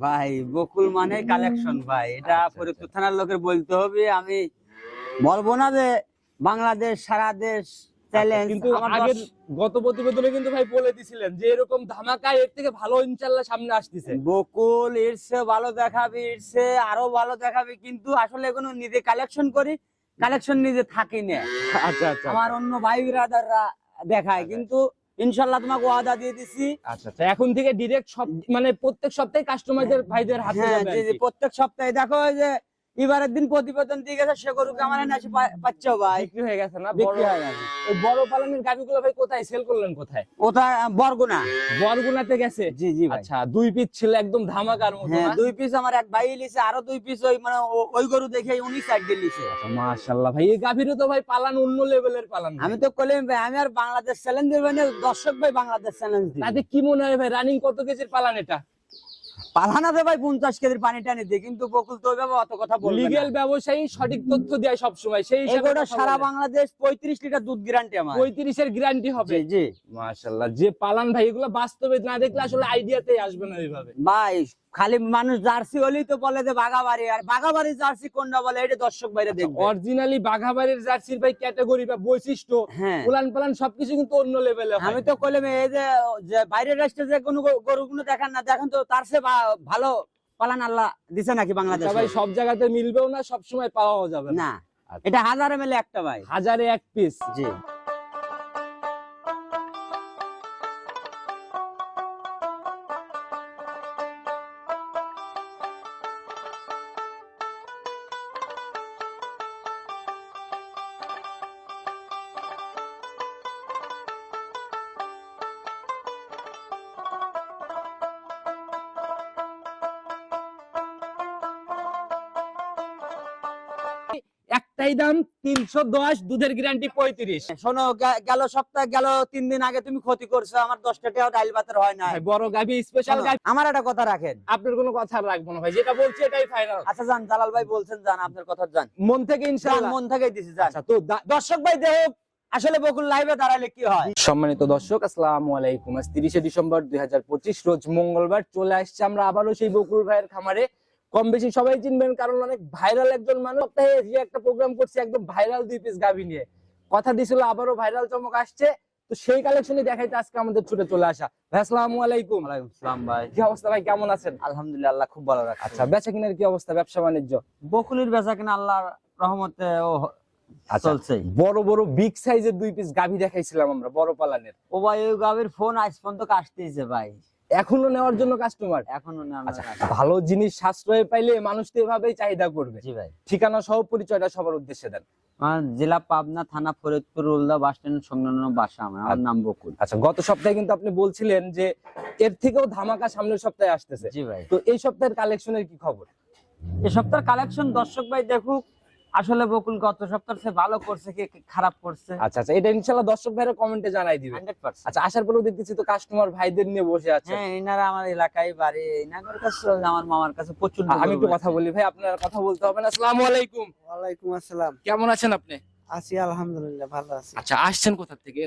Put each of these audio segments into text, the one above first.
ভাই বকুল মানে কালেকশন ভাই। এটা আচ্ছা, ফরিদপুর থানার লোকের বলতে হবে আমি বলব না যে বাংলাদেশ সারা দেশ চ্যালেঞ্জ কিন্তু আগের গত প্রতিবেদনে কিন্তু ভাই বলে দিছিলেন যে এরকম ধামাকা এর থেকে ভালো সামনে আসতেছে। বকুল ভালো দেখাবি আরও ভালো দেখাবি কিন্তু আসলে কোনো নিজে কালেকশন করি কালেকশন নিজে থাকি না। আচ্ছা আচ্ছা। আমার অন্য ভাই বিরাদাররা দেখায় কিন্তু ইনশাল্লাহ তোমাকে ওয়াদা দিয়ে দিছি আচ্ছা আচ্ছা এখন থেকে ডিরেক্ট সব মানে প্রত্যেক সপ্তাহে কাস্টমারদের ভাইদের হাতে হ্যাঁ। প্রত্যেক সপ্তাহে দেখো যে এবারের দিন প্রতিবেদন দিয়ে গেছে সে গরুকে আমার এনে এসে পাচ্ছ ভাই। বিক্রি হয়ে গেছে না? বড় বিক্রি হয়ে গেছে। ওই বড় পালনের গাভিগুলো ভাই কোথায়? সেল করলেন কোথায়? ওটা বরগুনা। বরগুনাতে গেছে? জি জি আচ্ছা দুই পিস ছিল একদম ধামাকার মতো হ্যাঁ দুই পিস আমার এক ভাই লিছে আরও দুই পিস ওই মানে ওই গরু দেখে উনি সাইড দিয়ে লিছে মাশাআল্লাহ ভাই এই গাভীরও তো ভাই পালান অন্য লেভেলের পালান আমি তো কলিম ভাই আমি আর বাংলাদেশ চ্যালেঞ্জ দেব না দর্শক ভাই বাংলাদেশ চ্যালেঞ্জ দিই তাতে কি মনে হয় ভাই রানিং কত কেজির পালান এটা? পালানাতে ভাই পঞ্চাশ কেজির পানি টানি দিয়ে কিন্তু বকুল তো ওইভাবে অত কথা বলবে লিগেল ব্যবসায়ী সঠিক তথ্য দেয় সবসময় সেই হিসাবে সারা বাংলাদেশ পঁয়ত্রিশ লিটার দুধ গ্যারান্টি আমার। পঁয়ত্রিশের গ্যারান্টি হবে। জি যে পালান ভাই এগুলো বাস্তবে না দেখলে আসলে আইডিয়াতেই আসবে না ওইভাবে। ভাই খালি মানুষ জার্সি হলেই তো বলে যে বাগাবাড়ি আর বাগাবাড়ি জার্সি কোনটা বলে? এটা দর্শক বাইরে দেখবে। অরিজিনালি বাঘাবাড়ির জার্সির ভাই ক্যাটাগরি বা বৈশিষ্ট্য হ্যাঁ। উলান পালান সবকিছু কিন্তু অন্য লেভেলে আমি তো কইলাম এই যে বাইরের রাষ্ট্রে যে কোনো গরু- গরুগুলো দেখান না দেখেন তো তার সে ভালো পালান আল্লাহ দিছে নাকি বাংলাদেশ? ভাই সব জায়গাতে মিলবেও না সব সময় পাওয়াও যাবে না। না। আচ্ছা। এটা হাজারে মেলে একটা ভাই। হাজারে এক পিস জি। একটাই দাম তিনশো দশ দুধের গ্যারান্টি পঁয়ত্রিশ। শোনো গেল সপ্তাহ গেল তিন দিন আগে তুমি ক্ষতি করছ আমার দশটা টাকা ডাইল ভাতের হয় না বড় গাভি স্পেশাল গাভি। আমার একটা কথা রাখেন। আপনার কোনো কথা রাখব না ভাই যেটা বলছি এটাই ফাইনাল আচ্ছা জান জালাল ভাই বলছেন জান আপনার কথা জান মন থেকে ইনশাআল্লাহ। মন থেকেই দিছি জান আচ্ছা তো দর্শক ভাই দেখ আসলে বকুল লাইভে দাঁড়ালে কি হয়? সম্মানিত দর্শক আসসালামু আলাইকুম। আজ তিরিশে ডিসেম্বর দুই হাজার পঁচিশ রোজ মঙ্গলবার চলে আসছে আমরা আবারও সেই বকুল ভাইয়ের খামারে। কম বেশি সবাই চিনবেন কারণ অনেক ভাইরাল একজন মানুষ সপ্তাহে একটা প্রোগ্রাম করছে একদম ভাইরাল দুই পিস গাভি নিয়ে। কথা দিছিল আবারও ভাইরাল চমক আসছে। তো সেই কালেকশনই দেখাইতে আজকে আমাদের ছুটে চলে আসা। ভাই আসসালামু আলাইকুম। ওয়ালাইকুম ভাই। কি অবস্থা ভাই? কেমন আছেন? আলহামদুলিল্লাহ আল্লাহ খুব ভালো রাখছে আচ্ছা বেচা কিনার কি অবস্থা ব্যবসা বাণিজ্য? বকুলের বেচা কিনা আল্লাহর রহমতে ও আচ্ছা চলছে বড় বড় বিগ সাইজের দুই পিস গাভি দেখাইছিলাম আমরা বড় পালানের। ও ভাই ওই গাবের ফোন আজ পর্যন্ত আসতেইছে ভাই। এখনও নেওয়ার জন্য কাস্টমার এখনও আচ্ছা ভালো জিনিস সাশ্রয় পাইলে মানুষ তো এভাবেই চাহিদা করবে। জি ভাই। ঠিকানা সহ পরিচয়টা সবার উদ্দেশ্যে দেন। জেলা পাবনা থানা ফরিদপুর উল্দা বাস স্ট্যান্ড সংলগ্ন বাসা আমার আমার নাম বকুল। আচ্ছা গত সপ্তাহে কিন্তু আপনি বলছিলেন যে এর থেকেও ধামাকা সামনের সপ্তাহে আসতেছে। জি ভাই। তো এই সপ্তাহের কালেকশনের কি খবর? এই সপ্তাহের কালেকশন দর্শক ভাই দেখুক আসলে বকুল গত সপ্তাহ সে ভালো করছে কি খারাপ করছে? আচ্ছা আচ্ছা এটা ইনশাল্লাহ দর্শক ভাইরা কমেন্টে জানাই দিবে হান্ড্রেড পার্সেন্ট। আচ্ছা আসার পরেও দেখতেছি তো কাস্টমার ভাইদের নিয়ে বসে আছে। হ্যাঁ এনারা আমার এলাকায় বাড়ি এনাদের কাছে আমার মামার কাছে প্রচুর আমি একটু কথা বলি ভাই আপনার কথা বলতে হবে না। আসসালামু আলাইকুম। ওয়ালাইকুম আসসালাম। কেমন আছেন আপনি? আছি আলহামদুলিল্লাহ ভালো আছি। আচ্ছা আসছেন কোথা থেকে?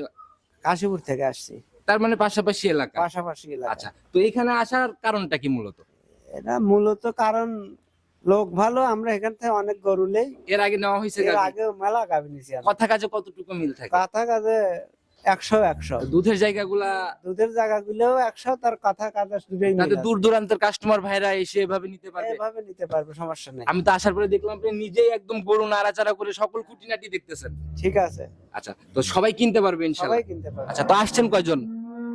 কাশীপুর থেকে আসছি। তার মানে পাশাপাশি এলাকা? পাশাপাশি এলাকা। আচ্ছা তো এখানে আসার কারণটা কি মূলত? এটা মূলত কারণ লোক ভালো আমরা এখান থেকে অনেক গরু নেই। এর আগে নেওয়া হয়েছে এর আগে মেলা গাভি নিছি কথা কাজে কতটুকু মিল থাকে? কথা কাজে একশো একশো। দুধের জায়গাগুলা দুধের জায়গাগুলোও একশো তার কথা কাজে দুটোই তাতে দূর দূরান্তের কাস্টমার ভাইরা এসে এভাবে নিতে পারবে? এভাবে নিতে পারবে সমস্যা নেই। আমি তো আসার পরে দেখলাম আপনি নিজেই একদম গরু নাড়াচাড়া করে সকল খুঁটিনাটি দেখতেছেন। ঠিক আছে। আচ্ছা তো সবাই কিনতে পারবে ইনশাআল্লাহ সবাই কিনতে পারবে। আচ্ছা তো আসছেন কয়জন?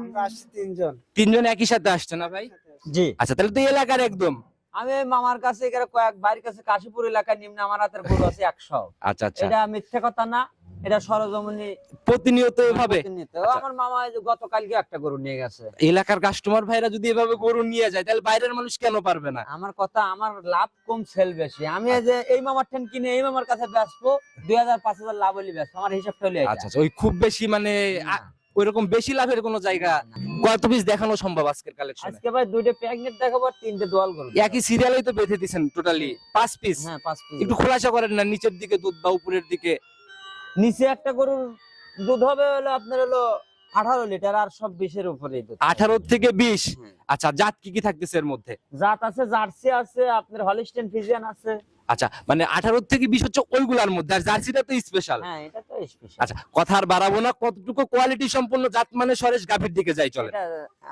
আমরা আসছি তিনজন। তিনজন একই সাথে আসছে না ভাই? জি। আচ্ছা তাহলে তো এই এলাকার একদম। আমি মামার কাছে এখানে কয়েক বাড়ির কাছে কাশীপুর এলাকায় নিম্ন আমার হাতের গরু আছে একশো। আচ্ছা আচ্ছা। এটা মিথ্যে কথা না এটা সরজমিনি প্রতিনিয়ত এভাবে? আচ্ছা। আমার মামা যে গতকালকে একটা গরু নিয়ে গেছে। এলাকার কাস্টমার ভাইরা যদি এভাবে গরু নিয়ে যায় তাহলে বাইরের মানুষ কেন পারবে না? আমার কথা আমার লাভ কম সেল বেশি। আমি যে এই মামার ঠেন কিনে এই মামার কাছে বেচবো দুই হাজার পাঁচ হাজার লাভ হলে বেচবো। আমার হিসাবটা হলে আচ্ছা আচ্ছা। ওই খুব বেশি মানে ওইরকম বেশি লাভের কোনো জায়গা। কত পিস দেখানো সম্ভব আজকের কালেকশনে আজকে ভাই দুইটা প্যাকেট দেখাবো আর তিনটে দোয়াল গরু একই সিরিয়ালেই তো বেঁধে দিছেন টোটালি পাঁচ পিস হ্যাঁ পাঁচ পিস একটু খোলাসা করেন না নিচের দিকে দুধ বা উপরের দিকে? নিচে একটা গরুর দুধ হবে হলো আপনার হলো আঠারো লিটার আর সব বিশের উপরেই দুধ। আঠারো থেকে বিশ? হুম। আচ্ছা জাত কি কি থাকতেছে এর মধ্যে? জাত আছে জার্সি আছে আপনার হলিস্টেন ফিজিয়ান আছে। আচ্ছা মানে আঠারো থেকে বিশ হচ্ছে ওইগুলার মধ্যে আর জার্সিটা তো স্পেশাল হ্যাঁ এটা তো স্পেশাল আচ্ছা কথা আর বাড়াবো না কতটুকু কোয়ালিটি সম্পন্ন জাত মানে সরেশ গাভীর দিকে যাই চলেন।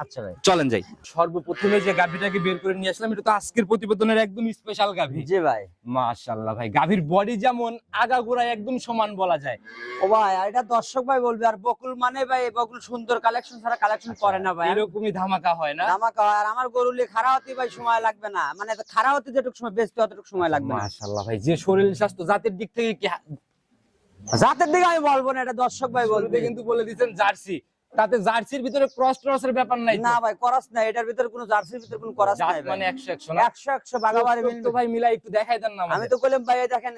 আচ্ছা ভাই। চলেন যাই। সর্বপ্রথমে যে গাভীটাকে বের করে নিয়ে আসলাম এটা তো আজকের প্রতিবেদনের একদম স্পেশাল গাভী। জি ভাই। মাশাআল্লাহ ভাই গাভীর বডি যেমন আগাগোড়ায় একদম সমান বলা যায়। ও ভাই আর এটা দর্শক ভাই বলবে আর বকুল মানে ভাই বকুল সুন্দর কালেকশন ছাড়া কালেকশন করে না ভাই। এরকমই ধামাকা হয় না? আমাকে আর আমার গরুলে খাড়া হতে ভাই সময় লাগবে না। মানে খাড়া হতে যেটুকু সময় বেচতে অতটুকু সময় লাগবে না। মাশাআল্লাহ ভাই যে শরীর স্বাস্থ্য জাতের দিক থেকে কি জাতের দিকে আমি বলব না এটা দর্শক ভাই বলবে। বলতে কিন্তু বলে দিচ্ছেন জার্সি। তাতে জার্সির ভিতরে ক্রস ট্রসের ব্যাপার নাই না ভাই ক্রস নাই এটার ভিতরে কোনো জার্সির ভিতরে কোনো ক্রস নাই মানে মানে একশো একশো না? একশো একশো বাগাবাড়ি চোখ তো ভাই মিলাই একটু দেখাই দেন না আমি তো বললাম ভাই দেখেন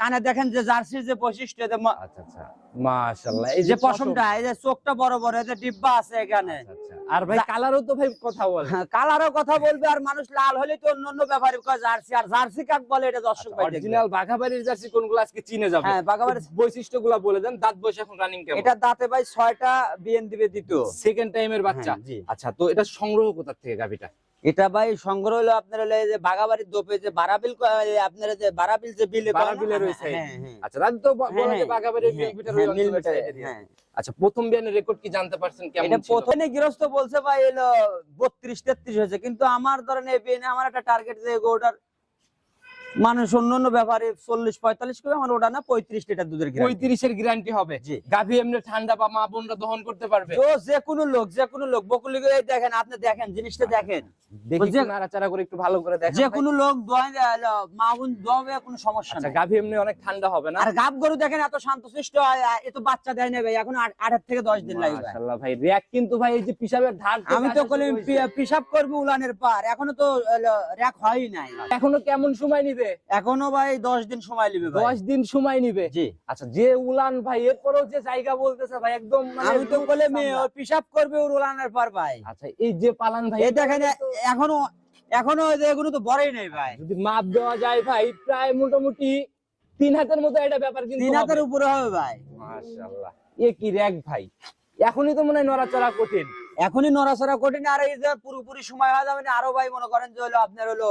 কানে দেখেন যে জার্সির যে বৈশিষ্ট্য আচ্ছা আচ্ছা। মাশাআল্লাহ এই এই যে পশমটা এই যে চোখটা বড় বড় এই যে ডিব্বা আছে এখানে। আচ্ছা, আচ্ছা। আর ভাই কালারও তো ভাই কথা বলে। কালারও কথা বলবে আর মানুষ লাল হলে তো অন্য অন্য ব্যাপারে কয় জার্সি। আর জার্সি কাক বলে এটা দর্শক ভাই অরিজিনাল বাঘাবাড়ির জার্সি কোনগুলো আজকে চিনে যাবে? হ্যাঁ বাগাবাড়ি বৈশিষ্ট্যগুলো বলে দেন দাঁত বয়স এখন রানিং কেমন? এটা দাঁতে ভাই বিএন দিবে দ্বিতীয়। সেকেন্ড টাইমের বাচ্চা। হ্যাঁ, আচ্ছা তো এটা সংগ্রহ কোথা থেকে গাভিটা? এটা ভাই সংগ্রহ হলো আপনার হলো যে বাগাবাড়ির দোপে যে বারাবিল আপনার যে বারাবিল যে বিলে বারাবিলে রয়েছে হ্যাঁ হ্যাঁ আচ্ছা রাত তো বলে যে বাগাবাড়ির বিল হ্যাঁ, মিলভিটার হ্যাঁ। হ্যাঁ। আচ্ছা প্রথম বিয়ানের রেকর্ড কি জানতে পারছেন কেমন এটা প্রথমে গৃহস্থ বলছে ভাই এলো বত্রিশ তেত্রিশ হয়েছে কিন্তু আমার ধরেন এই বিয়ে আমার একটা টার্গেট যে গোটার মানুষ অন্য অন্য ব্যাপারে চল্লিশ পঁয়তাল্লিশ করে আমার ওটা না পঁয়ত্রিশ লিটার দুধের পঁয়ত্রিশের গ্যারান্টি হবে। গাভী এমনি ঠান্ডা বা মা বোনরা দহন করতে পারবে। তো যে কোনো লোক যে কোনো লোক বকুলি দেখেন আপনি দেখেন জিনিসটা দেখেন। দেখি বলছে- একটু নাড়াচাড়া করে একটু ভালো করে দেখেন যে কোনো লোক মা বোন দোয়াবে কোনো সমস্যা আচ্ছা গাভী এমনি অনেক ঠান্ডা হবে না? আর গাব গরু দেখেন এত শান্তশিষ্ট হয় আ, বাচ্চা দেয় না ভাই এখন থেকে দশ দিন লাগবে। মাশাআল্লাহ ভাই রিয়াক কিন্তু ভাই এই যে পিসাবের ধার আমি তো। পিসাব করব উলানের পার এখনও তো র্যাক হয়ই নাই। এখনও কেমন সময় নিবে? এখনও ভাই দশ দিন সময় নিবে দশ দিন সময় নিবে। জি। আচ্ছা যে উলান ভাই এরপরেও যে জায়গা বলতেছে ভাই একদম মানে আমি তো বলে মেয়ে পিসাব করবে ওর উলানের পার ভাই। আচ্ছা এই যে পালান ভাই দেখেন এখনও এখনও এগুলো তো বড়ই নেই ভাই। যদি মাপ দেওয়া যায় ভাই প্রায় মোটামুটি তিন হাতের মতো এটা ব্যাপার কিন্তু তিন হাতের উপরে হবে ভাই। মাশাআল্লাহ। এ কি র্যাক ভাই? এখনই তো মনে হয় নড়াচড়া কঠিন। এখনই নড়াচড়া কঠিন আর এই যে পুরোপুরি সময় হয়ে যাবে না, আরও ভাই মনে করেন যে হলো আপনার হলো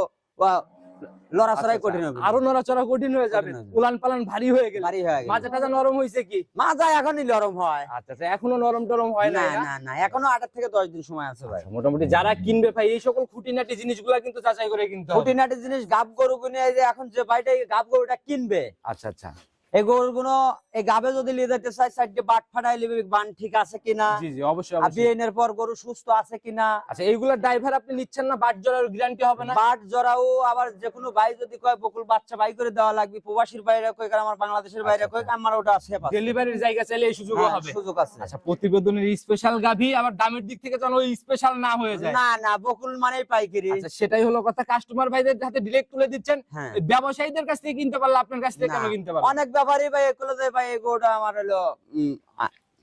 লড়াচড়াই আচ্ছা, কঠিন হবে আরও নড়াচড়া কঠিন হয়ে যাবে। উলান পালান ভারী হয়ে গেল। ভারী হয়ে গেল। মাঝে টাজা নরম হয়েছে কি? মাজা এখনই নরম হয়। আচ্ছা আচ্ছা এখনও নরম টরম হয় না না? এখনও আট থেকে দশ দিন সময় আছে ভাই। মোটামুটি যারা কিনবে ভাই এই সকল খুঁটিনাটি জিনিসগুলা কিন্তু যাচাই করে কিনতে খুঁটিনাটি জিনিস গাব গরু কিনে যে এখন যে ভাইটা গাব গরুটা কিনবে। আচ্ছা আচ্ছা। এই গরুগুলো এই গাবে যদি নিয়ে চাই সাইডে বাট ফাটাই লিবে বান ঠিক আছে কিনা? জি জি অবশ্যই অবশ্যই। বিয়েনের পর গরু সুস্থ আছে কিনা? আচ্ছা এইগুলা ড্রাইভার আপনি নিচ্ছেন না বাট জোড়ার গ্যারান্টি হবে না? বাট জরাও আবার যে কোনো ভাই যদি কয় বকুল বাচ্চা বাই করে দেওয়া লাগবে প্রবাসীর বাইরে কই কারণ আমার বাংলাদেশের বাইরে। আমার ওটা আছে ডেলিভারির জায়গা চাইলে এই সুযোগও হবে। সুযোগ আছে। আচ্ছা প্রতিবেদনের স্পেশাল গাভী আবার দামের দিক থেকে যেন ওই স্পেশাল না হয়ে যায়। না না বকুল মানেই পাইকারি। আচ্ছা সেটাই হলো কথা। কাস্টমার ভাইদের হাতে ডিরেক্ট তুলে দিচ্ছেন। হ্যাঁ। ব্যবসায়ীদের কাছ থেকে কিনতে পারলে আপনার কাছ থেকে কেন কিনতে অনেক ভাই এগুলো ভাই এগুলোটা আমার হলো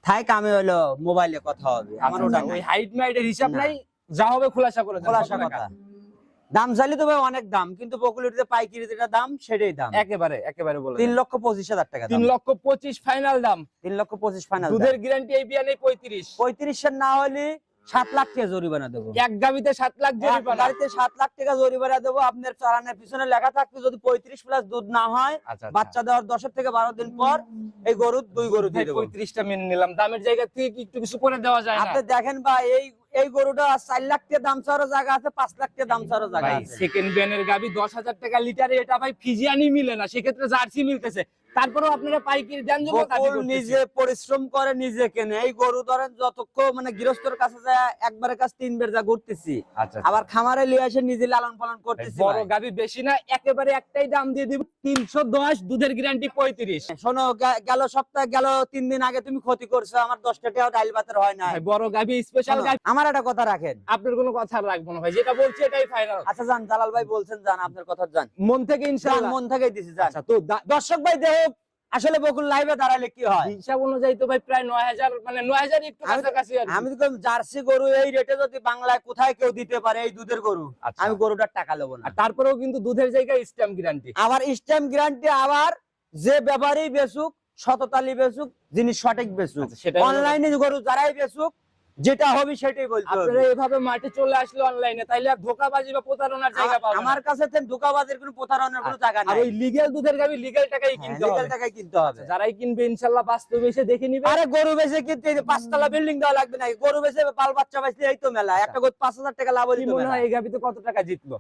থাইক আমি হলো মোবাইলে কথা হবে। আমার আচ্ছা, ওটা আচ্ছা, ওই হাইট মাইটের হিসাব নাই যা হবে খোলাসা করে খোলাসা? কথা। দাম চাইলে তো ভাই অনেক দাম কিন্তু বকুলের যে পাইকারি যেটা দাম সেটাই দাম। একেবারে একেবারে বলে তিন লক্ষ পঁচিশ হাজার টাকা তিন লক্ষ পঁচিশ ফাইনাল দাম। তিন লক্ষ পঁচিশ ফাইনাল দুধের গ্যারান্টি এই বিয়ানে পঁয়ত্রিশ। পঁয়ত্রিশের না হলে সাত লাখ টাকা জরিমানা দেবো। এক গাবিতে সাত লাখ জরিমানা। গাড়িতে সাত লাখ টাকা জরিমানা দেবো। আপনার চালানের পিছনে লেখা থাকবে যদি পঁয়ত্রিশ প্লাস দুধ না হয় আচ্ছা বাচ্চা দেওয়ার দশের থেকে বারো দিন পর এই গরু দুই গরু দিয়ে দেবো। পঁয়ত্রিশটা মেনে নিলাম। দামের জায়গা থেকে একটু কিছু করে দেওয়া যায় আপনি দেখেন বা এই এই গরুটা চার লাখ টাকা দাম চাওয়ার জায়গা আছে পাঁচ লাখ টাকা দাম চাওয়ার জায়গা আছে। সেকেন্ড ব্যানের গাবি দশ হাজার টাকা লিটারে এটা ভাই ফিজিয়ানি মিলে না। সেক্ষেত্রে জার্সি মিলতেছে। তারপরেও আপনারা পাইকারি দেন নিজে পরিশ্রম করে নিজে কেনে। এই গরু ধরেন যতক্ষণ মানে গৃহস্থর কাছে যায় একবারের কাছে তিনবার যা ঘুরতেছি। আচ্ছা আবার খামারে লিয়ে এসে নিজে লালন পালন করতেছি বড়। গাবি বেশি না একেবারে একটাই দাম দিয়ে দিব তিনশো দশ দুধের গ্যারান্টি পঁয়ত্রিশ। শোনো গেল সপ্তাহে গেল তিন দিন আগে তুমি ক্ষতি করছ আমার দশটা টাকা ডাইল ভাতের হয় না বড় গাবি স্পেশাল গাবি আমার একটা কথা রাখেন। আপনার কোনো কথা আর রাখব না ভাই যেটা বলছি এটাই ফাইনাল আচ্ছা যান জালাল ভাই বলছেন যান আপনার কথা যান। মন থেকে ইনশাআল্লাহ। মন থেকেই দিছি যান। আচ্ছা তো দর্শক ভাই দেখ আসলে বকুল লাইভে দাঁড়ালে কি হয়? হিসাব অনুযায়ী তো ভাই প্রায় নয় হাজার মানে নয় হাজার একটু কাছাকাছি আমি তো জার্সি গরু এই রেটে যদি বাংলায় কোথায় কেউ দিতে পারে এই দুধের গরু আচ্ছা। আমি গরুটার টাকা নেব না। তারপরেও কিন্তু দুধের জায়গায় স্ট্যাম্প গ্যারান্টি আবার স্ট্যাম্প গ্যারান্টি আবার যে ব্যাপারেই বেচুক সততালি বেচুক যিনি সঠিক বেচুক। আচ্ছা, অনলাইনে গরু যারাই বেচুক যেটা হবে সেটাই বলতে আপনারা এভাবে মাঠে চলে আসলে অনলাইনে তাইলে আর ধোকাবাজি বা প্রতারণার জায়গা পাবেন আমার কাছে তো ধোকাবাজির কোনো প্রতারণার কোনো জায়গা আর নাই। ওই লিগ্যাল দুধের গাবি লিগ্যাল টাকাই কিনতে হবে। লিগ্যাল টাকায় কিনতে হবে। আচ্ছা, যারাই কিনবে ইনশাল্লাহ বাস্তবে এসে দেখে নিবে। আরে গরু বেচে কিনতে এই যে পাঁচতলা বিল্ডিং দেওয়া লাগবে না গরু বেচে পাল বাচ্চা বেচতে এই তো মেলা একটা গরু পাঁচ হাজার টাকা লাভ হইতো মনে হয় এই গাবিতে কত টাকা জিতলো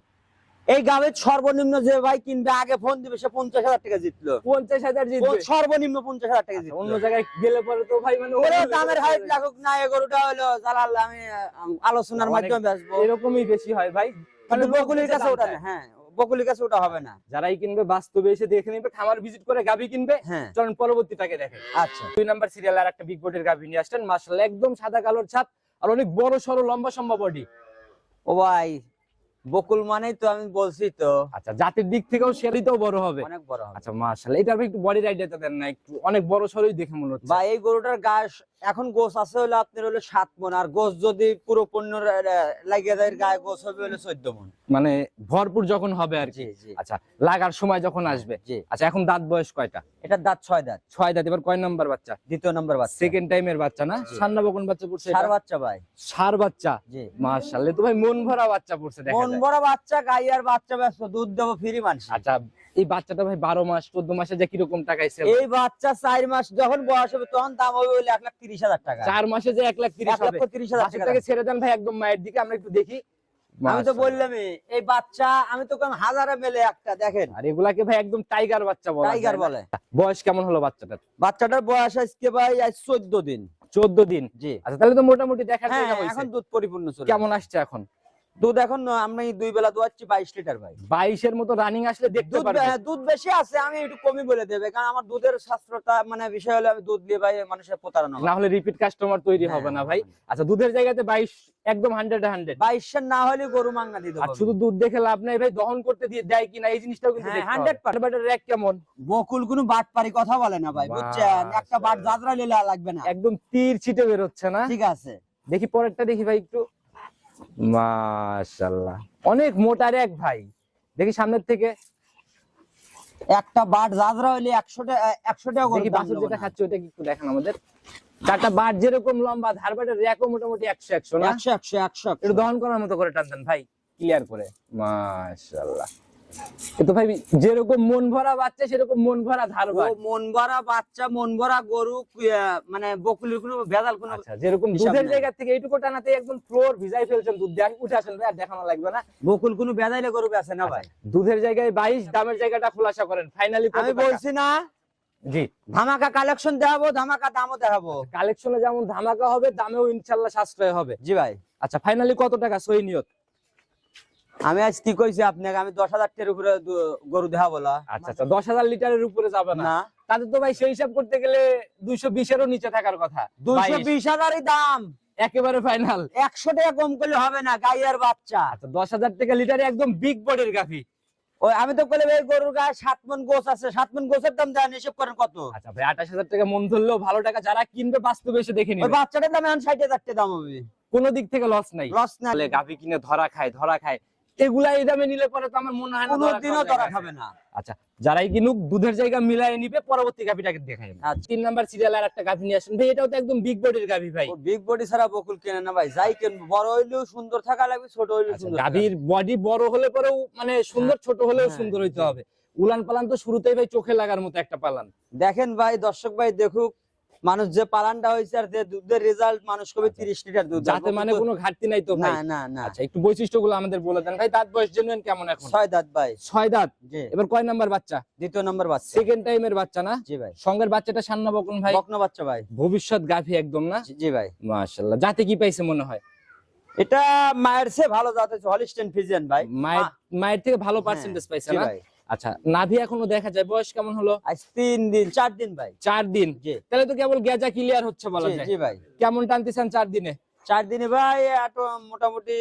এই গাবের সর্বনিম্ন যে ভাই কিনবে আগে ফোন দিবে সে পঞ্চাশ হাজার টাকা জিতলো। পঞ্চাশ হাজার সর্বনিম্ন পঞ্চাশ হাজার টাকা আচ্ছা, জিতলো। অন্য জায়গায় গেলে পরে তো ভাই মানে ওরে দামের হাইট লাগুক না এই গরুটা হলো জালাল আমি আলোচনার মাধ্যমে যাবে। এরকমই বেশি হয় ভাই। মানে বকুলির কাছে ওটা না হ্যাঁ বকুলির কাছে ওটা হবে না। যারাই কিনবে বাস্তবে এসে দেখে নিবে খামার ভিজিট করে গাবি কিনবে। হ্যাঁ। চলুন পরবর্তীটাকে দেখে। আচ্ছা। দুই নাম্বার সিরিয়াল আর একটা বিগ বোর্ডের গাভি নিয়ে আসলেন মাসাল্লাহ একদম সাদা কালোর ছাপ আর অনেক বড় সড়ো লম্বা সম্ভব বডি ও ভাই বকুল মানেই তো আমি বলছি তো। আচ্ছা জাতির দিক থেকেও সেরিতেও বড় হবে। অনেক বড় হবে। আচ্ছা মাশাআল্লাহ। এটা একটু বডি আইডিয়াটা দেন না একটু অনেক বড় সরই দেখে মনে হচ্ছে। বা এই গরুটার গায়ে এখন গোস আছে হলো আপনার হলো সাত মন আর গোস যদি পুরো পণ্য লাগিয়ে দেয় গায়ে গোস হবে হলো চোদ্দ মন। মানে ভরপুর যখন হবে আর কি? আচ্ছা লাগার সময় যখন আসবে? আচ্ছা এখন দাঁত বয়স কয়টা? এটা দাঁত ছয় দাঁত। ছয় দাঁত এবার কয় নাম্বার বাচ্চা? দ্বিতীয় নম্বর বাচ্চা। সেকেন্ড টাইমের বাচ্চা না। সান্না বকন বাচ্চা পড়ছে সার বাচ্চা ভাই। সার বাচ্চা? জি। মাশাআল্লাহ তো ভাই মন ভরা বাচ্চা পড়ছে মন ভরা বাচ্চা গাই আর বাচ্চা ব্যস্ত দুধ দেবো ফ্রি মানুষ আচ্ছা এই বাচ্চাটা ভাই বারো মাস চোদ্দ মাসে যে কীরকম টাকায় সেল এই বাচ্চা চার মাস যখন বয়স হবে তখন দাম হবে এক লাখ তিরিশ হাজার টাকা। চার মাসে যে এক লাখ তিরিশ লক্ষ তিরিশ হাজার টাকা ছেড়ে দেন ভাই একদম মায়ের দিকে আমরা একটু দেখি। আমি তো। বললামই এই বাচ্চা আমি তো হাজারে মেলে একটা দেখেন। আর এগুলাকে ভাই একদম টাইগার বাচ্চা বলা টাইগার বলে। বয়স কেমন হলো বাচ্চাটার? বাচ্চাটার বয়স আজকে ভাই আজ চোদ্দ দিন। চোদ্দ দিন? জি। আচ্ছা তাহলে তো মোটামুটি দেখার হ্যাঁ জায়গা হয়েছে। এখন দুধ পরিপূর্ণ কেমন আসছে এখন? দুধ এখন আমি দুই বেলা দোয়াচ্ছি বাইশ লিটার ভাই। বাইশের মতো রানিং আসলে দেখতে দুধ বেশি আছে আমি একটু কমই বলে দেবে কারণ আমার দুধের শাস্ত্রটা মানে বিষয় হলো আমি দুধ দিয়ে ভাই মানুষের প্রতারণা না হলে রিপিট কাস্টমার তৈরি হবে না ভাই। আচ্ছা দুধের জায়গাতে বাইশ একদম হান্ড্রেড হান্ড্রেড বাইশের না হলে গরু মাঙ্গা দিতে আর শুধু দুধ দেখে লাভ নাই ভাই দহন করতে দিয়ে দেয় কিনা এই জিনিসটাও কিন্তু হ্যাঁ, দেখতে 100% হবে র্যাক কেমন? বকুল কোনো বাট পারি কথা বলে না ভাই বুঝছেন? একটা বাট আচ্ছা। জাদরা লেলা লাগবে না। একদম তীর ছিটে বেরোচ্ছে না? ঠিক আছে। দেখি পরেরটা দেখি ভাই একটু। মাশাআল্লাহ। অনেক মোটার এক ভাই। দেখি সামনের থেকে। একটা বাট জাজরা হইলে একশো টাকা একশো টাকা করে দেখি বাসুর যেটা খাচ্ছে ওটা কি একটু দেখেন আমাদের। চারটা বাট যেরকম লম্বা ধারবাটের র্যাকও মোটামুটি একশো একশো না? একশো একশো একশো। একটু দহন করার মতো করে টানতেন ভাই ক্লিয়ার করে। মাশাআল্লাহ। এ তো ভাই যেরকম মন ভরা বাচ্চা সেরকম মন ভরা ধারবাট মন ভরা বাচ্চা মন ভরা গরু মানে বকুলের কোনো ভেজাল কোনো আচ্ছা যেরকম দুধের জায়গা থেকে এইটুকু টানাতে একদম ফ্লোর ভিজাই ফেলছেন দুধ দিয়ে উঠে আসেন ভাই আর দেখানো লাগবে না। বকুল কোনো ভেজাইলে গরু বেছে না ভাই। দুধের জায়গায় বাইশ দামের জায়গাটা খোলাসা করেন। ফাইনালি আমি বলছি না জি। ধামাকা কালেকশন দেখাবো ধামাকা দামও দেখাবো। কালেকশনে যেমন ধামাকা হবে দামেও ইনশাল্লাহ সাশ্রয় হবে। জি ভাই। আচ্ছা ফাইনালি কত টাকা সই নিয়ত আমি আজ কি কইছি আপনাকে? আমি দশ হাজার টাকার উপরে গরু দেখাবো না আচ্ছা আচ্ছা দশ হাজার লিটারের উপরে যাবে না? তাদের তো ভাই সেই হিসাব করতে গেলে দুইশো বিশেরও নিচে থাকার কথা। দুইশো বিশ হাজারই দাম। একেবারে ফাইনাল একশো টাকা কম করলে হবে না গাই আর বাচ্চা। আচ্ছা দশ হাজার টাকা লিটারে একদম বিগ বডির গাফি ওই আমি তো বলে ভাই গরুর গায়ে সাত মন গোছ আছে। সাত মন গোছের দাম দেন হিসেব করেন কত? আচ্ছা ভাই আঠাশ হাজার টাকা মন ধরলেও ভালো টাকা যারা কিনবে বাস্তবে এসে দেখে নিবে। বাচ্চাটার দাম এখন ষাট হাজার টাকা দাম হবে। কোনো দিক থেকে লস নাই। লস না গাভি কিনে ধরা খায় ধরা খায়। এগুলা এই দামে নিলে পরে তো আমার মনে হয় না ধরা কোনোদিনও ধরা খাবে না। আচ্ছা যারাই কিনুক দুধের জায়গা মিলাই নিবে পরবর্তী গাভিটাকে দেখাই আচ্ছা। তিন নাম্বার সিরিয়াল আর একটা গাভি নিয়ে আসেন। ভাই এটাও তো একদম বিগ বডির গাভি ভাই। বিগ বডি ছাড়া বকুল কেনে না ভাই। যাই কেনবো বড় হইলেও সুন্দর থাকা লাগবে ছোট হইলেও আচ্ছা, সুন্দর গাভীর বডি বড় হলে পরেও মানে সুন্দর ছোট হলেও হ্যাঁ, সুন্দর হইতে হবে। উলান পালান তো শুরুতেই ভাই চোখে লাগার মতো একটা পালান। দেখেন ভাই দর্শক ভাই দেখুক মানুষ যে পালানটা হয়েছে আর যে দুধের রেজাল্ট মানুষ কবে তিরিশ লিটার দুধ যাতে মানে কোনো ঘাটতি নাই তো না না না। আচ্ছা একটু বৈশিষ্ট্যগুলো আমাদের বলে দেন। ভাই দাঁত বয়স জেনুইন কেমন এখন? ছয় দাঁত ভাই। ছয় দাঁত? এবার কয় নাম্বার বাচ্চা? দ্বিতীয় নম্বর বাচ্চা। সেকেন্ড টাইমের বাচ্চা না? জি ভাই। সঙ্গের বাচ্চাটা সান্না বকন ভাই। বকনা বাচ্চা ভাই। ভবিষ্যৎ গাভী একদম না? জি- ভাই। মাশাআল্লাহ। যাতে কি পাইছে মনে হয়? এটা মায়ের চেয়ে ভালো জাত হলিস্টেন ফিজিয়ান ভাই। মায়ের মায়ের থেকে ভালো হ্যাঁ, পার্সেন্টেজ পাইছে না? ভাই। আচ্ছা নাভি এখনও দেখা যায়। বয়স কেমন হলো? আজ তিন দিন চার দিন ভাই। চার দিন? তাহলে তো কেবল গেজা ক্লিয়ার হচ্ছে বলা যায়। জি ভাই। কেমন টানতেছেন চার দিনে? চার দিনে ভাই মোটামুটি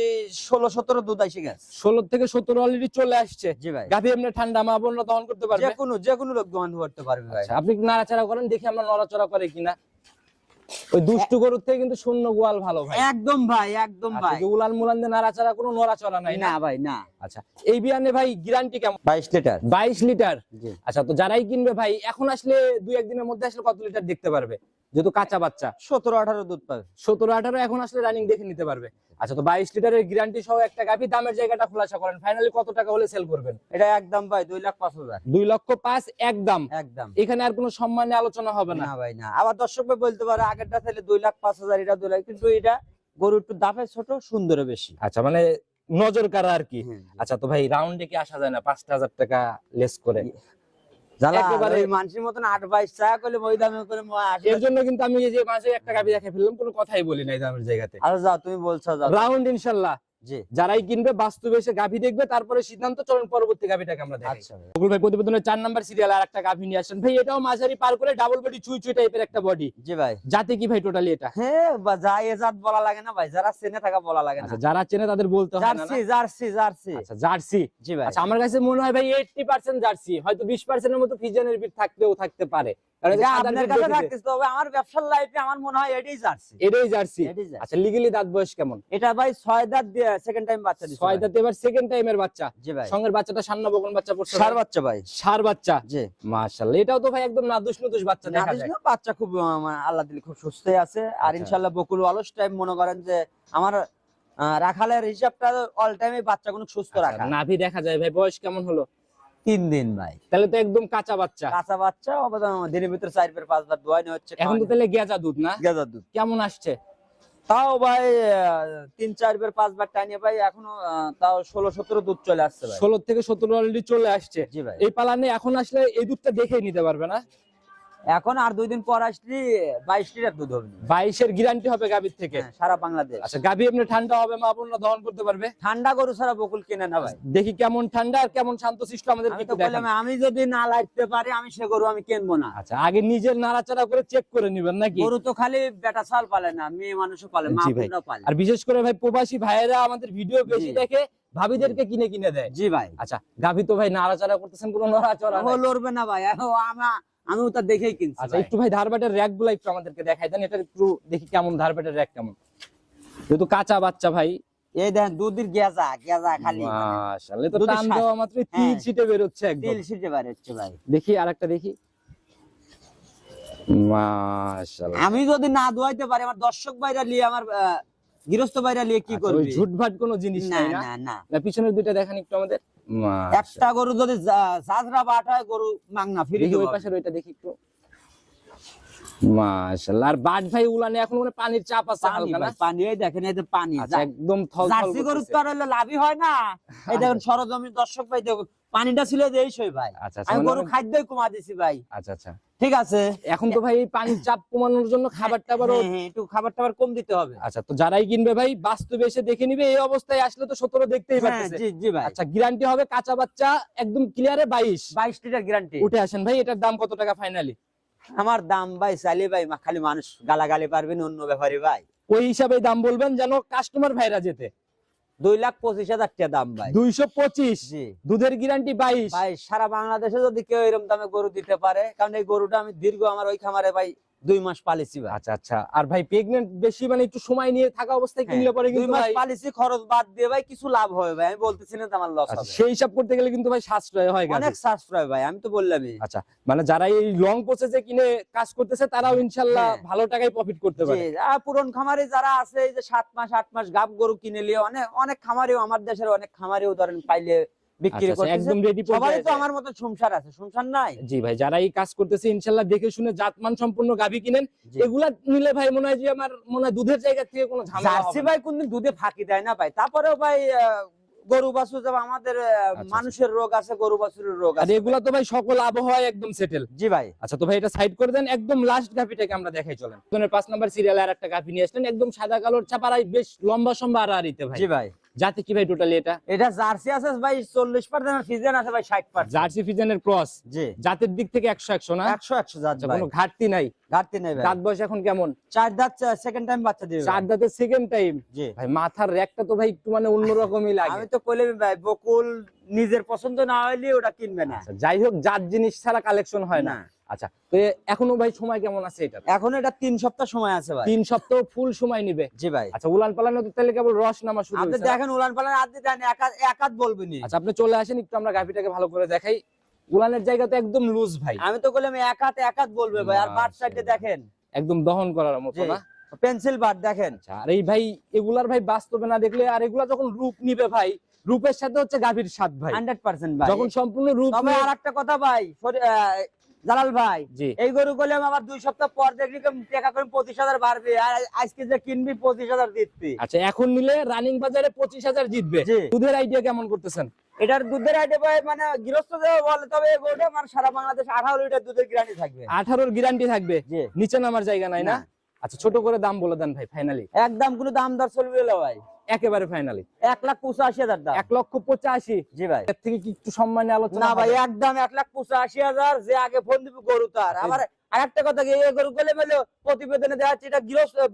ষোলো সতেরো দুধ এসে গেছে। ষোলো থেকে সতেরো অলরেডি চলে আসছে। জি ভাই। গাভী এমনি ঠান্ডা মা বোনরা দহন করতে পারবে? যে কোনো যে কোনো লোক দোকান করতে পারবে ভাই। আচ্ছা, আপনি নাড়াচাড়া করেন দেখি আমরা নড়াচড়া করে কিনা। ওই দুষ্টু গরুর থেকে কিন্তু শূন্য গোয়াল ভালো ভাই। একদম ভাই একদম আচ্ছা, ভাই। উলান মুলান দিয়ে নাড়াচাড়া কোনো নড়াচড়া নাই না? ভাই না। আচ্ছা এই বিয়ানে ভাই গ্যারান্টি কেমন? বাইশ লিটার। বাইশ লিটার? আচ্ছা তো যারাই কিনবে ভাই এখন আসলে দুই একদিনের মধ্যে আসলে কত লিটার দেখতে পারবে? যেহেতু কাঁচা বাচ্চা। সতেরো আঠারো দুধ পাবে। সতেরো আঠারো এখন আসলে রানিং দেখে নিতে পারবে। আচ্ছা তো বাইশ লিটারের গ্যারান্টি সহ একটা গাভি দামের জায়গাটা খোলাসা করেন। ফাইনালি কত টাকা হলে সেল করবেন? এটা একদম ভাই দুই লাখ পাঁচ হাজার। দুই লক্ষ পাঁচ একদম। একদম। এখানে আর কোনো সম্মানে আলোচনা হবে না। ভাই না। আবার দর্শক ভাই বলতে পারে আগেরটা তাহলে দুই লাখ পাঁচ হাজার এটা দুই লাখ। কিন্তু এটা গরু একটু দাফে ছোট সুন্দর বেশি। আচ্ছা মানে নজর কারা আর কি। আচ্ছা তো ভাই রাউন্ডে কি আসা যায় না? পাঁচটা হাজার টাকা লেস করে। একেবারে- মানুষের মতন আট বাইশ টাকা করলে ওই দামে করে এর জন্য কিন্তু আমি যে একটা দেখে ফেললাম কোনো কথাই বলি নাই দামের জায়গাতে। আচ্ছা যাও তুমি বলছো রাউন্ড ইনশাল্লাহ। যারাই কিনবে বাস্তবে এসে গাভি দেখবে তারপরে সিদ্ধান্ত চলুন পরবর্তী গাভিটাকে আমরা আচ্ছা ভাই। বকুল ভাই প্রতিবেদনের চার নাম্বার সিরিয়াল আর একটা গাভি নিয়ে আসেন ভাই এটাও মাঝারি পার করে ডাবল বডি চুই চুই টাইপের একটা বডি জি ভাই। জাতে কি ভাই টোটালি এটা? হ্যাঁ বা যা এ জাত বলা লাগে না ভাই যারা চেনে থাকা বলা লাগে না। আচ্ছা যারা চেনে তাদের বলতে হয় না? Jersey Jersey Jersey. আচ্ছা জার্সি। জি ভাই। আচ্ছা আমার কাছে মনে হয় ভাই এইটটি পার্সেন্ট জার্সি। হয়তো বিশ পার্সেন্টের মতো ফিজিয়ানের বিট থাকতেও থাকতে পারে। আমার ব্যবসার লাইফে আমার মনে হয় এটাই জার্সি। এটাই জার্সি। এটাই জার্সি। আচ্ছা লিগেলি দাঁত বয়স কেমন? এটা ভাই ছয় দাঁত দিয়ে সেকেন্ড টাইম বাচ্চা ছয়। দাঁতে এবার সেকেন্ড টাইমের বাচ্চা। জি ভাই। সঙ্গের বাচ্চাটা সান্না বকন বাচ্চা পড়ছে সার বাচ্চা ভাই। সার বাচ্চা। জি। মাশাআল্লাহ এটাও তো ভাই একদম নাদুস নুদুস বাচ্চা দেখা যায়। না, বাচ্চা খুব মানে আল্লাহ দিলে খুব সুস্থই আছে। আর আচ্ছা। ইনশাল্লাহ বকুল অলস টাইম মনে করেন যে আমার রাখালের হিসাবটা অল টাইমে বাচ্চাগুলো সুস্থ আচ্ছা, রাখা। নাভি দেখা যায় ভাই বয়স কেমন হলো? তিন দিন ভাই। তাহলে তো একদম কাঁচা বাচ্চা। কাঁচা বাচ্চা দিনের ভিতরে চার বের পাঁচবার দোয়ানি হচ্ছে এখন তো তাহলে গেজা দুধ না? গেজার দুধ। কেমন আসছে? তাও ভাই তিন চার বের পাঁচবার টাইনে ভাই এখনও তাও ষোলো সতেরো দুধ চলে আসছে ষোলো থেকে সতেরো অলরেডি চলে আসছে। জি ভাই। এই পালানে এখন আসলে এই দুধটা দেখেই নিতে পারবে না? এখন আর দুই দিন পর আসলি বাইশ লিটার দুধ হবে। বাইশের গ্যারান্টি হবে গাভীর থেকে? হ্যাঁ, সারা বাংলাদেশ। আচ্ছা গাভী এমনি ঠান্ডা হবে মা বোনরা দহন করতে পারবে? ঠান্ডা গরু ছাড়া বকুল কিনে না ভাই। দেখি কেমন ঠান্ডা আর কেমন শান্তশিষ্ট আমাদের আমি যদি না লাগতে পারি আমি সে গরু আমি কিনবো না। আচ্ছা আগে নিজের নাড়াচাড়া করে চেক করে নিবেন নাকি? গরু তো খালি বেটা ছাল পালে না মেয়ে মানুষও পালে মা বোনরাও পালে। আর বিশেষ করে ভাই প্রবাসী ভাইয়েরা আমাদের ভিডিও বেশি। দেখে ভাবিদেরকে কিনে কিনে দেয়। জি ভাই। আচ্ছা গাভী তো ভাই নাড়াচাড়া করতেছেন কোনো নড়াচড়া ও লড়বে না ভাই ও আমা আমিও তা দেখেই কিনছি আচ্ছা একটু ভাই ধারবাটের র্যাকগুলা একটু আমাদেরকে দেখাই দেন এটা একটু দেখি কেমন ধারবাটের র্যাক কেমন। যেহেতু কাঁচা বাচ্চা ভাই। এই দেখেন দুধের গেজা গেজা খালি মাশাআল্লাহ তো টান। দেওয়া মাত্র তিল হ্যাঁ। ছিটে বের হচ্ছে একদম। তিল সিটে বার হচ্ছে ভাই। দেখি আরেকটা দেখি। মাশাআল্লাহ। আমি যদি না দোয়াইতে পারি আমার দর্শক ভাইরা নিয়ে আমার গৃহস্থ ভাইরা নিয়ে কি আচ্ছা, করবে? ঝুটভাট কোনো জিনিস না না। না পিছনের দুইটা দেখেন একটু আমাদের। একটা গরু যদি বাট হয় গরু মাংনা ফিরে দেখি ওই পাশের ওইটা দেখি একটু। মাশাআল্লাহ আর বাট ভাই উলানে এখন মানে পানির চাপ আছে পানি হালকা না? পানি এই দেখেন এই যে পানি আচ্ছা একদম থল থল জার্সি গরু তো আর লাভই হয় না। এই দেখেন সরজমিন দর্শক ভাই দেখুন পানিটা ছিল যে এই সই ভাই। আচ্ছা আচ্ছা আমি মানে গরু খাদ্যই কমা দিছি ভাই। আচ্ছা আচ্ছা। ঠিক আছে? এখন তো ভাই পানির চাপ কমানোর জন্য খাবার টাবারও হ্যাঁ, হ্যাঁ, একটু খাবার টাবার কম দিতে হবে। আচ্ছা তো যারাই কিনবে ভাই বাস্তবে এসে দেখে নিবে এই অবস্থায় আসলে তো সতেরো দেখতেই হ্যাঁ, পারতেছে। জি জি ভাই। আচ্ছা গ্যারান্টি হবে কাঁচা বাচ্চা একদম ক্লিয়ারে বাইশ। বাইশ লিটার গ্যারান্টি উঠে আসেন ভাই এটার দাম কত টাকা ফাইনালি আমার দাম ভাই চাইলে ভাই খালি মানুষ গালাগালি পারবেন অন্য ব্যাপারে ভাই। ওই হিসাবে দাম বলবেন যেন কাস্টমার ভাইরা যেতে। দুই লাখ পঁচিশ হাজার টাকা দাম ভাই। দুইশো পঁচিশ? দুধের গ্যারান্টি বাইশ? ভাই সারা বাংলাদেশে যদি কেউ এরকম দামে গরু দিতে পারে কারণ এই গরুটা আমি দীর্ঘ আমার ওই খামারে ভাই দুই মাস ভাই আচ্ছা আচ্ছা। আর ভাই প্রেগনেন্ট বেশি মানে একটু সময় নিয়ে থাকা অবস্থায় কিনলে পরে হ্যাঁ, দুই কিন্তু মাস পালিছি খরচ বাদ দিয়ে ভাই কিছু লাভ হবে ভাই। আমি বলতেছি না আমার লস আচ্ছা, হবে। সেই হিসাব করতে গেলে কিন্তু ভাই সাশ্রয় হয়। অনেক সাশ্রয় ভাই আমি তো বললামই। আচ্ছা মানে যারা এই লং প্রসেসে কিনে কাজ করতেছে তারাও ইনশাল্লাহ হ্যাঁ। ভালো টাকায় প্রফিট করতে পারে। জি, আর পুরন খামারে যারা আছে এই যে সাত মাস আট মাস গাব গরু কিনে নিয়ে অনেক অনেক খামারেও আমার দেশের অনেক খামারেও ধরেন পাইলে বিক্রি আচ্ছা, আচ্ছা, করতেছে। একদম রেডি সবারই তো আমার মতো সংসার আছে সংসার নাই। জি ভাই যারা এই কাজ করতেছে ইনশাল্লাহ দেখে শুনে জাতমান সম্পূর্ণ কিনেন। এগুলা নিলে ভাই মনে হয় যে আমার মনে হয় দুধের জায়গা থেকে কোনো ঝামেলা জার্সি ভাই কোনদিন দুধে ফাঁকি দেয় না ভাই। তারপরেও ভাই গরু বাছুর যেমন আমাদের আহ, আচ্ছা। মানুষের রোগ আছে গরু বাছুরের রোগ আছে। এগুলা তো ভাই সকল আবহাওয়ায় একদম সেটেল জি ভাই। আচ্ছা তো ভাই এটা সাইড করে দেন একদম লাস্ট গাভিটাকে আমরা দেখাই চলেন। পাঁচ নাম্বার সিরিয়ালে আর একটা গাভি নিয়ে আসলেন একদম সাদা কালোর চাপারাই বেশ লম্বা সম্বা আর আরিতে ভাই। জি ভাই। যাতে কি ভাই টোটালি এটা? এটা জার্সি আছে ভাই চল্লিশ পার্সেন্ট ফিজেন আছে ভাই ষাট পার্সেন্ট জার্সি ফিজেনের ক্রস? জি। জাতের দিক থেকে একশো একশো না? একশো একশো জাত আচ্ছা ভাই। কোনো ঘাটতি নাই। ঘাটতি নাই ভাই। দাঁত বয়স এখন কেমন? চার দাঁত সেকেন্ড টাইম বাচ্চা দিবে চার। দাঁতের সেকেন্ড টাইম জি। ভাই মাথার র্যাকটা তো ভাই একটু মানে অন্যরকমই লাগে। আমি তো কইলে ভাই বকুল নিজের পছন্দ না হইলে ওটা কিনবে না। আচ্ছা, যাই হোক জাত জিনিস ছাড়া কালেকশন হয় না। আচ্ছা তো এখনও ভাই সময় কেমন আছে এটা এখন এটা তিন সপ্তাহ সময় আছে ভাই। তিন সপ্তাহ ফুল সময় নিবে? জি ভাই। আচ্ছা উলান পালানো তো তাহলে কেবল রস নামা শুরু আপনি দেখেন উলান পালান আদি দেন একা- একাত বলবেনি আচ্ছা আপনি চলে আসেন একটু আমরা গাভিটাকে ভালো করে দেখাই। উলানের জায়গা তো একদম লুজ ভাই। আমি তো বললাম একাত একাত বলবে ভাই আর বাট সাইডে দেখেন। একদম দহন করার মতো না? পেন্সিল বাট দেখেন। আচ্ছা আর এই ভাই এগুলার ভাই বাস্তবে না দেখলে আর এগুলা যখন রূপ নিবে ভাই রূপের সাথে হচ্ছে গাভীর স্বাদ ভাই। হান্ড্রেড পার্সেন্ট ভাই। যখন সম্পূর্ণ রূপ তবে আর একটা কথা ভাই জালাল ভাই এই গরু করলে আবার দুই সপ্তাহ পর দেখলি টাকা করে পঁচিশ হাজার বাড়বে আর আজকে যে কিনবি পঁচিশ হাজার দিচ্ছি। আচ্ছা এখন নিলে রানিং বাজারে পঁচিশ হাজার জিতবে। দুধের আইডিয়া কেমন করতেছেন? এটার দুধের ভাই মানে গৃহস্থ বলে তবে গরুটা মানে সারা বাংলাদেশ আঠারো লিটার দুধের গ্যারান্টি থাকবে। আঠারোর গ্যারান্টি থাকবে? নিচে নামার জায়গা নাই না। আচ্ছা ছোট করে দাম বলে দেন ভাই ফাইনালি একদম কোনো দাম দর চলবে ভাই। একেবারে ফাইনালি এক লাখ পঁচাশি হাজার দাম। এক লক্ষ পঁচাশি। জি ভাই। এর থেকে কি একটু সম্মানে আলোচনা না ভাই একদম এক লাখ পঁচাশি হাজার যে আগে ফোন দিব গরু তার। কথা কি এই গরু গেলে মেলে প্রতিবেদনে দেখা যাচ্ছে এটা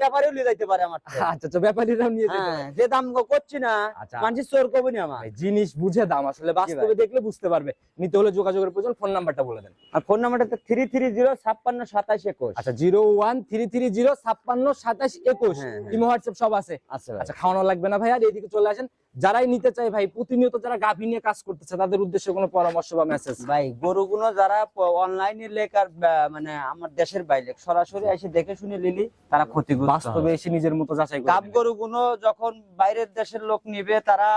ব্যাপারেও নিয়ে যাইতে পারে আমার। আচ্ছা আচ্ছা ব্যাপারীরাও নিয়ে যেতে হ্যাঁ যে দাম করছি না আচ্ছা। চোর কবি না আমার। জিনিস বুঝে দাম আসলে বাস্তবে দেখলে বুঝতে পারবে। নিতে হলে যোগাযোগের প্রয়োজন ফোন নাম্বারটা বলে দেন। আর ফোন নাম্বারটা থ্রি থ্রি জিরো ছাপ্পান্ন সাতাশ একুশ। আচ্ছা zero one three three zero ছাপ্পান্ন সাতাশ একুশ। হ্যাঁ, হ্যাঁ। ইমো হোয়াটসঅ্যাপ সব আছে। আচ্ছা আচ্ছা খাওয়ানো লাগবে না ভাই আর এইদিকে চলে আসেন। যারাই নিতে চায় ভাই প্রতিনিয়ত যারা গাভী নিয়ে কাজ করতেছে তাদের উদ্দেশ্যে কোনো পরামর্শ বা মেসেজ ভাই গরুগুলো যারা অনলাইনে লেখার মানে আমার দেশের বাইরে সরাসরি এসে দেখে শুনে নিলি তারা ক্ষতিগ্রস্ত বাস্তবে এসে নিজের মতো যাচাই করে গাব গরুগুলো যখন বাইরের দেশের লোক নিবে তারা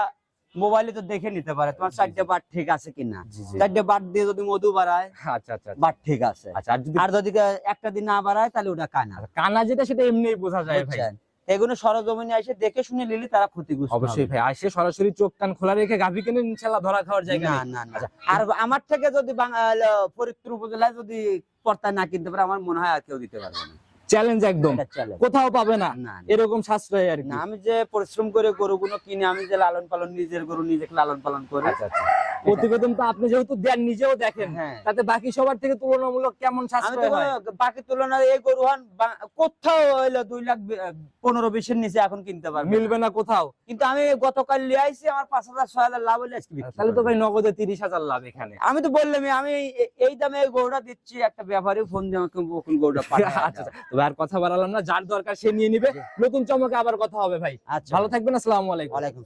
মোবাইলে তো দেখে নিতে পারে তোমার চারটে বাট ঠিক আছে কিনা। চারটে বাট দিয়ে যদি মধু বাড়ায় আচ্ছা আচ্ছা আচ্ছা। বাট ঠিক আছে। আচ্ছা আর যদি একটা দিন না বাড়ায় তাহলে ওটা কানা। কানা যেটা সেটা এমনিই বোঝা যায় ভাই? এগুলো সরজমিনে এসে দেখে শুনে নিলে তারা ক্ষতিগ্রস্ত অবশ্যই ভাই আসে সরাসরি চোখ কান খোলা রেখে গাভী কিনে ইনশাল্লাহ ধরা খাওয়ার জায়গা না না না। আচ্ছা, আর আমার থেকে যদি ফরিদপুর উপজেলায় যদি কর্তা না কিনতে পারে আমার মনে হয় আর কেউ দিতে পারবে না। চ্যালেঞ্জ একদম। কোথাও পাবে না। এরকম সাশ্রয় আর না আমি যে পরিশ্রম করে গরুগুলো কিনে আমি যে লালন পালন নিজের গরু নিজেকে লালন পালন করে আচ্ছা আচ্ছা। প্রতিবেদন তো আপনি যেহেতু দেন নিজেও দেখেন। হ্যাঁ। তাতে বাকি সবার থেকে তুলনামূলক কেমন বাকি তুলনায় এই গরু হন কোথাও হইল দুই লাখ পনেরো বিশের নিচে এখন কিনতে পারবে মিলবে না কোথাও। কিন্তু আমি গতকাল লিয়ে আইছি আমার পাঁচ হাজার ছয় হাজার লাভ হলে তাহলে তো ভাই নগদে তিরিশ হাজার লাভ এখানে। আমি তো বললাম আমি এই- দামে এই গরুটা দিচ্ছি একটা ব্যাপারে ফোন দিয়ে আমাকে গরুটা আচ্ছা আচ্ছা। তবে আর কথা বাড়ালাম না যার দরকার সে নিয়ে নিবে। নতুন চমকে আবার কথা হবে ভাই। আচ্ছা। ভালো থাকবেন আসসালামু আলাইকুম।